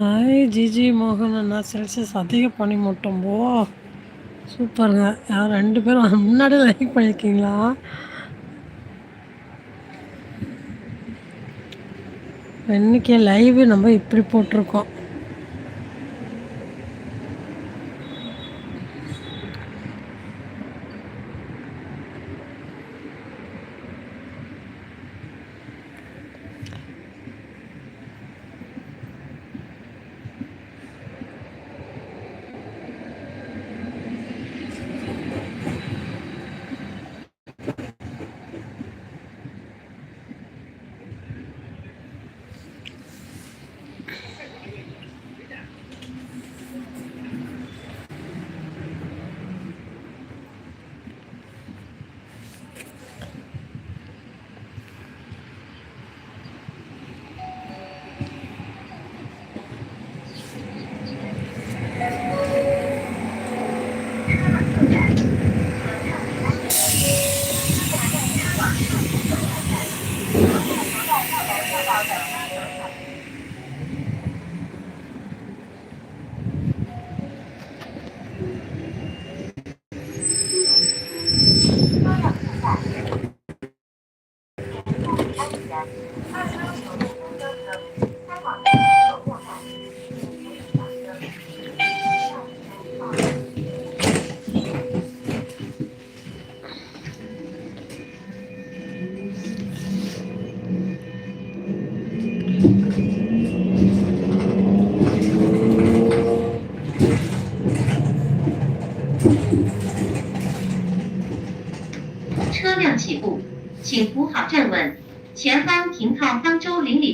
Hi GG மோகன் அண்ணா Celsius அதிக பனி மட்டும். ஓ சூப்பருங்க. யார் ரெண்டு பேரும் முன்னாடியே லைக் பண்ணியிருக்கீங்களா இன்றைக்கி லைவ் நம்ம இப்படி போட்டிருக்கோம்.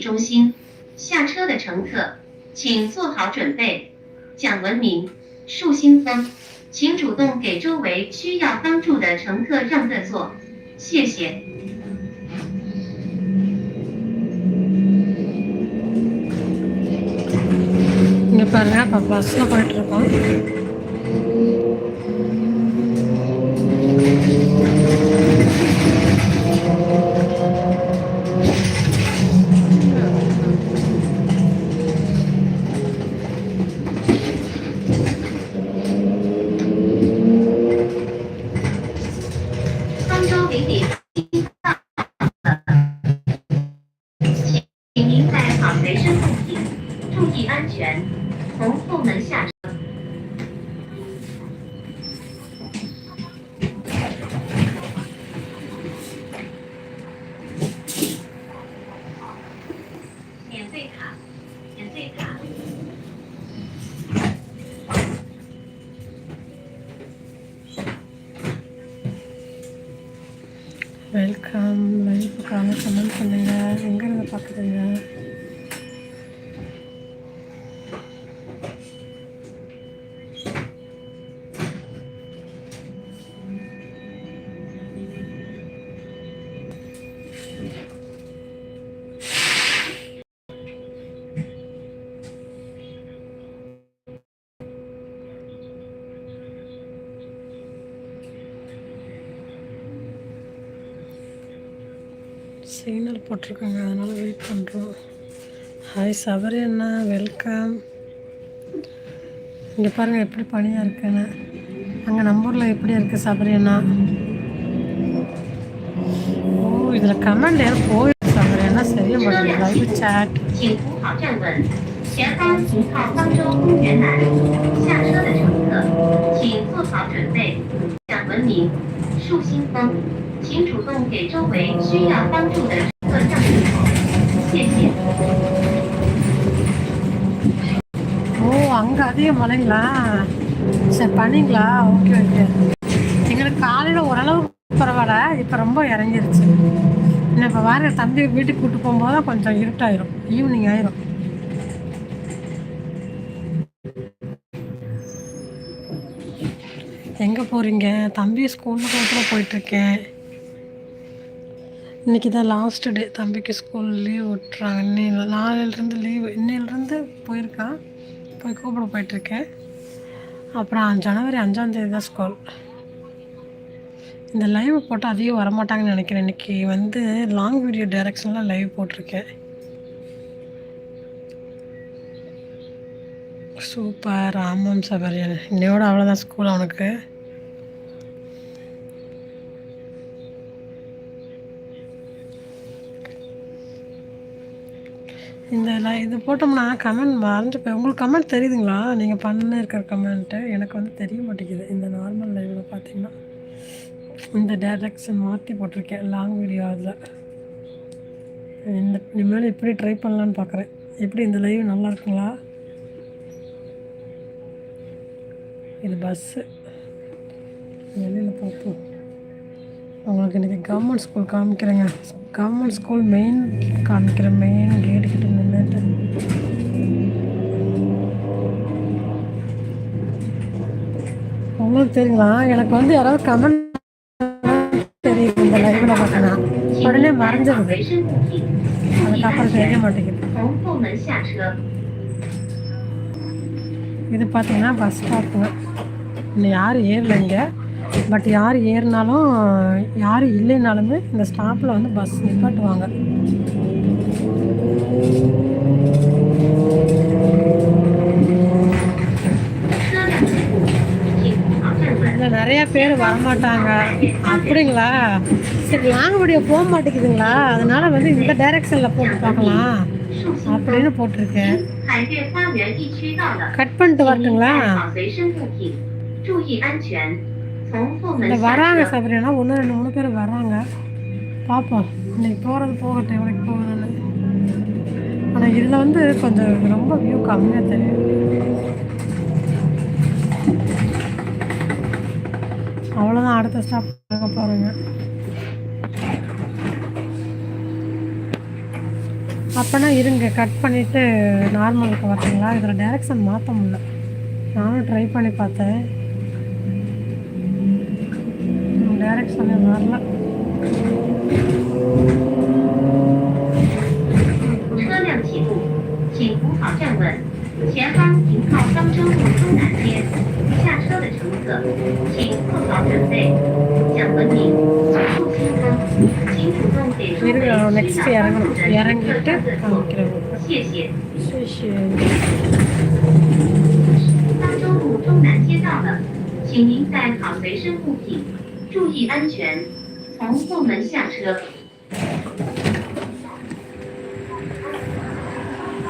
中心下车的乘客，请做好准备。讲文明，树新风，请主动给周围需要帮助的乘客让个座，谢谢。你把那个包拿过来，大。வெல்கம் லைஃபுக்காக கமெண்ட் பண்ணுங்கள் எங்கேருந்து பார்க்குறீங்க சிக்னல் போட்டிருக்காங்க அதனால் வெயிட் பண்ணுறோம் ஹாய் சபரி அண்ணா வெல்கம் இங்கே பாருங்கள் எப்படி பனியாக இருக்குன்னு. அங்கே நம்பூரில் எப்படி இருக்குது சபரி அண்ணா? ஓ இதில் கமெண்ட் யாரும் போய் சபரி அண்ணா. செய்ய மாட்டேங்குது லைவ் சேட் சாட் 方停靠方舟公园南，下车的乘客，请做好准备，讲文明，树新风。请主动给周围需要帮助的乘客让路，谢谢。ஓ அங்கே அதிக மழைங்களா சரி பண்ணிங்களா ஓகே ஓகே எங்களுக்கு காலையில் ஓரளவு பரவாயில்ல இப்போ ரொம்ப இறங்கிருச்சு இன்னும் இப்போ வேறு தம்பி வீட்டுக்கு கூப்பிட்டு போகும்போது தான் கொஞ்சம் இருட்டாயிரும் ஈவினிங் ஆயிரும் எங்கே போகிறீங்க தம்பி ஸ்கூல் ஸ்கூலுக்கு போயிட்டுருக்கேன். இன்றைக்கி தான் லாஸ்ட் டே தம்பிக்கு ஸ்கூல் லீவ் விட்டுறாங்க. இன்னும் நாளிலிருந்து லீவு இன்னிலிருந்து போயிருக்கான் போய் கூப்பிட போயிட்டுருக்கேன். அப்புறம் ஜனவரி அஞ்சாந்தேதி தான் ஸ்கூல் இந்த லைவ் போட்டால் அதிகம் வரமாட்டாங்கன்னு நினைக்கிறேன். இன்றைக்கி வந்து லாங் வீடியோ டைரக்ஷனில் லைவ் போட்டிருக்கேன். சூப்பர். ஆமாம் சபரியன் இன்னையோட அவ்வளோதான் ஸ்கூல் அவனுக்கு. இந்த இது போட்டோம்னா கமெண்ட் மறந்து போய் உங்களுக்கு கமெண்ட் தெரியுதுங்களா? நீங்கள் பண்ண இருக்கிற கமெண்ட்டு எனக்கு வந்து தெரிய மாட்டேங்குது. இந்த நார்மல் லைவில் பார்த்தீங்கன்னா இந்த டேரக்ஷன் மாற்றி போட்டிருக்கேன் லாங் வீடியோ அதில். இந்த இனிமேல் எப்படி ட்ரை பண்ணலான்னு பார்க்குறேன் எப்படி இந்த லைவ் நல்லா இருக்குங்களா? இது பஸ்ஸு வெளியில் பார்ப்போம் உங்களுக்கு இன்றைக்கி கவர்மெண்ட் ஸ்கூல் காமிக்கிறேங்க. கவர்மெண்ட் ஸ்கூல் மெயின் காமிக்கிற மெயின் கேட்டு கிட்ட நின்றுட்டு உங்களுக்கு தெரியுங்களா? எனக்கு வந்து யாராவது கமெண்ட் தெரியுது இந்த லைவில் பார்த்தேன்னா. உடனே மறைஞ்சிருது அதுக்கப்புறம் தெரிய மாட்டேங்குது. இது பார்த்திங்கன்னா பஸ் ஸ்டாப்புங்க இல்லை யார் ஏறல இங்கே. பட் யார் ஏறினாலும் யார் இல்லைனாலுமே இந்த ஸ்டாப்பில் வந்து பஸ் நிப்பாட்டுவாங்க. இதில் நிறைய பேர் வரமாட்டாங்க. அப்படிங்களா? சரி லாங் வீடியோ போக மாட்டேங்குதுங்களா அதனால் வந்து இந்த டைரெக்ஷனில் போட்டு பார்க்கலாம். அப்படின்னு போட்டிருக்கேன். கட் பண்ணிட்டு வரட்டுங்களா? இந்த வராங்க சபரினா ஒன்று ரெண்டு மூணு பேர் வராங்க. பார்ப்போம் இன்னைக்கு போகிறது போகட்டும் இவனுக்கு போகணும்னு ஆனால் இதில் வந்து கொஞ்சம் ரொம்ப வியூ கம்மியாக தெரியும். அவ்வளோதான் அடுத்த ஸ்டாப் போகிறேங்க அப்போனா இருங்க கட் பண்ணிவிட்டு நார்மலுக்கு வரீங்களா இதில் டைரெக்ஷன் மாற்ற முடியல நானும் ட்ரை பண்ணி பார்த்தேன் டைரக்ஷனே வரல 车辆起步，请扶好站稳。前方停靠方舟路东南街，下车的乘客请做好准备，讲文明，树新风，请主 இருக்கு நெக்ஸ்ட் இறங்கணும். இறங்கிட்டு காமிக்கிறேன்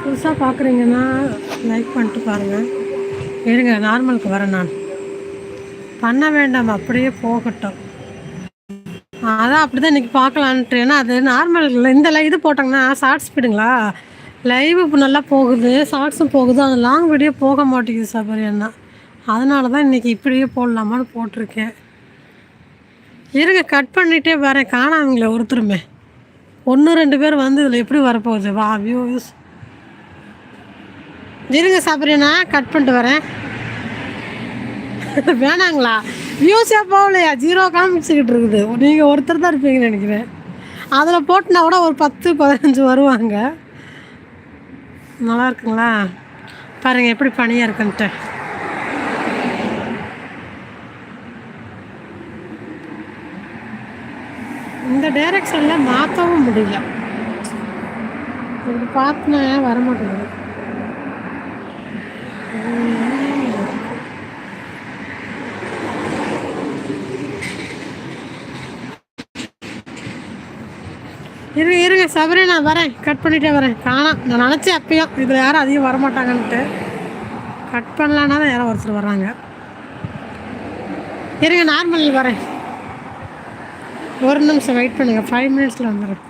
புதுசாக பார்க்குறீங்கன்னா லைக் பண்ணிட்டு பாருங்கள் இருங்க நார்மலுக்கு வரேன் நான். பண்ண வேண்டாம் அப்படியே போகட்டும். அதான் அப்படி தான் இன்றைக்கி பார்க்கலான்ட்டு ஏன்னா அது நார்மல் இல்லை இந்த லை இது போட்டாங்கன்னா ஷார்ட் ஸ்பீடுங்களா லைவ் இப்போ நல்லா போகுது ஷார்ட்ஸும் போகுது. அது லாங் வீடியோ போக மாட்டேங்குது சபரி அண்ணா. அதனால தான் இன்றைக்கி இப்படியே போடலாமான்னு போட்டிருக்கேன். இருங்க கட் பண்ணிகிட்டே வரேன். காணாமங்களே ஒருத்தருமே. ஒன்று ரெண்டு பேர் வந்து இதில் எப்படி வரப்போகுது? வா வியூஸ் இருங்க சபரினா கட் பண்ணிட்டு வரேன். வேணாங்களா? வியூஸே போகலையா? ஜீரோ காமிச்சிக்கிட்டு இருக்குது. நீங்கள் ஒருத்தர் தான் இருப்பீங்கன்னு நினைக்கிறேன். அதில் போட்டுனா கூட ஒரு பத்து பதினஞ்சு வருவாங்க. நல்லா இருக்குங்களா? பாருங்கள் எப்படி பனியாக இருக்குன்ட்டு. இந்த டைரக்ஷனில் மாற்றவும் முடியல. இப்படி பார்த்துனா வர மாட்டேங்குது இருங்க இருங்க சபரி நான் வரேன். கட் பண்ணிட்டே வரேன். காணாம் நான் நினச்சேன் அப்பயும் இதில் யாரும் அதிகம் வரமாட்டாங்கன்ட்டு கட் பண்ணலான்னா தான் யாரோ ஒருத்தர் வர்றாங்க. இருங்க நார்மல் வரேன். ஒரு நிமிஷம் வெயிட் பண்ணுங்கள் ஃபைவ் மினிட்ஸில் வந்துடுறேன்.